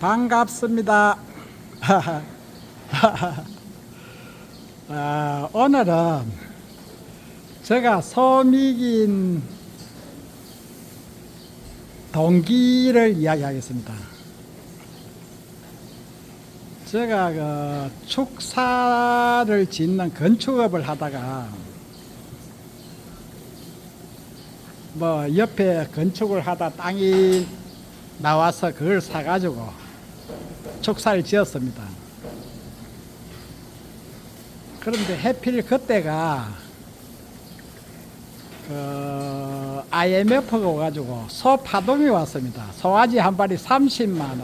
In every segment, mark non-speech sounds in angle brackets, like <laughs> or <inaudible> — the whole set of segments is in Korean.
반갑습니다. <laughs> 아, 오늘은 제가 소미긴 동기를 이야기하겠습니다. 제가 그 축사를 짓는 건축업을 하다가 뭐 옆에 건축을 하다 땅이 나와서 그걸 사가지고 축사를 지었습니다. 그런데 해필 그때가 그 IMF가 와가지고 소 파동이 왔습니다. 소아지 한 발이 30만 원,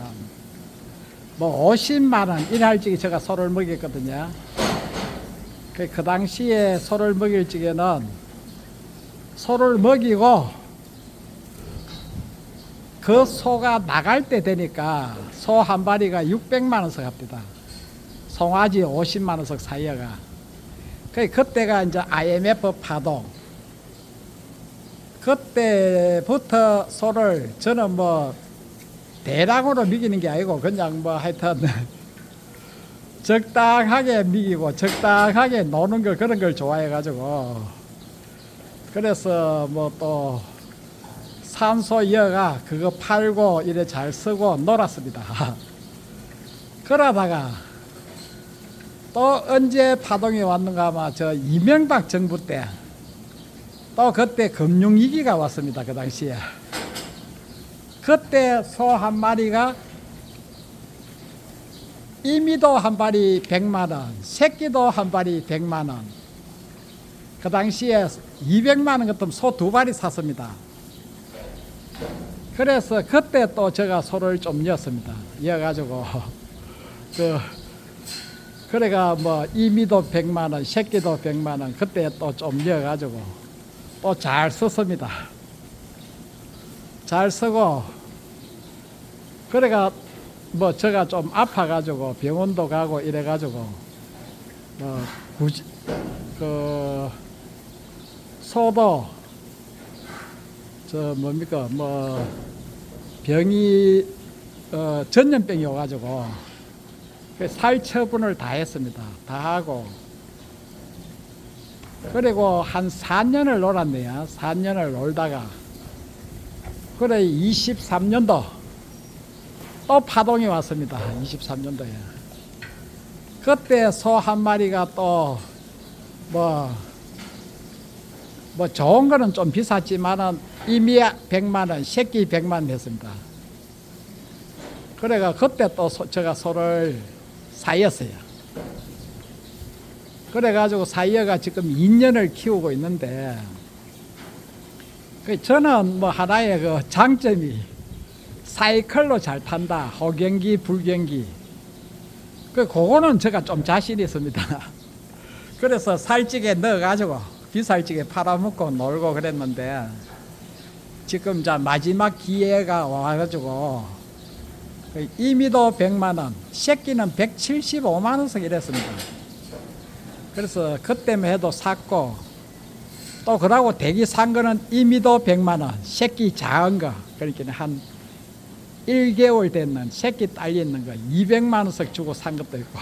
뭐 50만 원 이럴 적에 제가 소를 먹였거든요. 그, 그 당시에 소를 먹일 적에는 소를 먹이고 그 소가 나갈 때 되니까 소 한 마리가 600만 원씩 합니다. 송아지 50만 원씩 사이어가. 그 그때가 이제 IMF 파동. 그때부터 소를 저는 뭐 대량으로 미기는 게 아니고 그냥 뭐 하여튼 <laughs> 적당하게 미기고 적당하게 노는 걸 그런 걸 좋아해 가지고 그래서 뭐또 산소 여가 그거 팔고 이래 잘 쓰고 놀았습니다. <laughs> 그러다가 또 언제 파동이 왔는가 아마 저 이명박 정부 때 또 그때 금융위기가 왔습니다. 그 당시에. 그때 소 한 마리가 이미도 한 발이 100만 원, 새끼도 한 발이 100만 원. 그 당시에 200만 원 같은 소두 발이 샀습니다. 그래서 그때 또 제가 소를 좀 이었습니다. 이어가지고 <laughs> 그 그래가 뭐 이미도 100만 원, 새끼도 100만 원 그때 또좀 이어가지고 또 잘 썼습니다. 잘 쓰고 그래가 뭐 제가 좀 아파가지고 병원도 가고 이래가지고 뭐 굳이 그 소도 저 뭡니까 뭐 병이 어 전염병이 와가지고 그 살처분을 다 했습니다. 다 하고 그리고 한 4년을 놀았네요. 4년을 놀다가 그래 23년도 또 파동이 왔습니다. 23년도에 그때 소 한 마리가 또 뭐 뭐 좋은 거는 좀 비쌌지만은 이미 100만 원, 새끼 100만 원 했습니다. 그래가 그때 또 소, 제가 소를 사였어요. 그래가지고 사이어가 지금 2년을 키우고 있는데 그 저는 뭐 하나의 그 장점이 사이클로 잘 탄다. 호경기, 불경기. 그 그거는 제가 좀 자신 있습니다. <laughs> 그래서 살찌게 넣어가지고 비살찌게 팔아먹고 놀고 그랬는데 지금 자 마지막 기회가 와가지고 그 이미도 100만 원, 새끼는 175만 원씩 이랬습니다. 그래서 그때만 해도 샀고 또 그러고 대기 산 거는 이미도 100만 원, 새끼 작은 거 그러니까 한 1개월 됐는 새끼 딸려 있는 거 200만 원씩 주고 산 것도 있고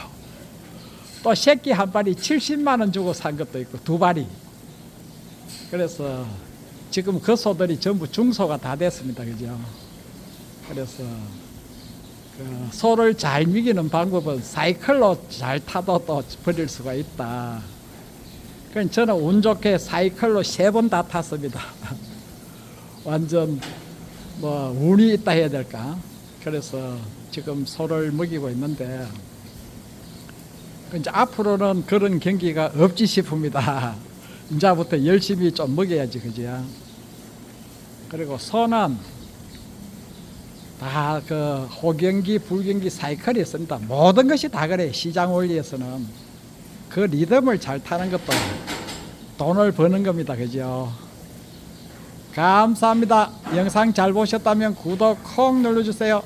또 새끼 한 발이 70만 원 주고 산 것도 있고 두 발이 그래서 지금 그 소들이 전부 중소가 다 됐습니다. 그죠? 그래서 그 소를 잘 미기는 방법은 사이클로 잘 타도 또 버릴 수가 있다. 그 저는 운 좋게 사이클로 세 번 다 탔습니다. <laughs> 완전 뭐 운이 있다 해야 될까? 그래서 지금 소를 먹이고 있는데 그 이제 앞으로는 그런 경기가 없지 싶습니다. <laughs> 이제부터 열심히 좀 먹여야지 그죠? 그리고 소는 다그 호경기, 불경기 사이클이 있습니다. 모든 것이 다 그래. 시장 원리에서는 그 리듬을 잘 타는 것도 돈을 버는 겁니다. 그죠? 감사합니다. 영상 잘 보셨다면 구독 콩 눌러주세요.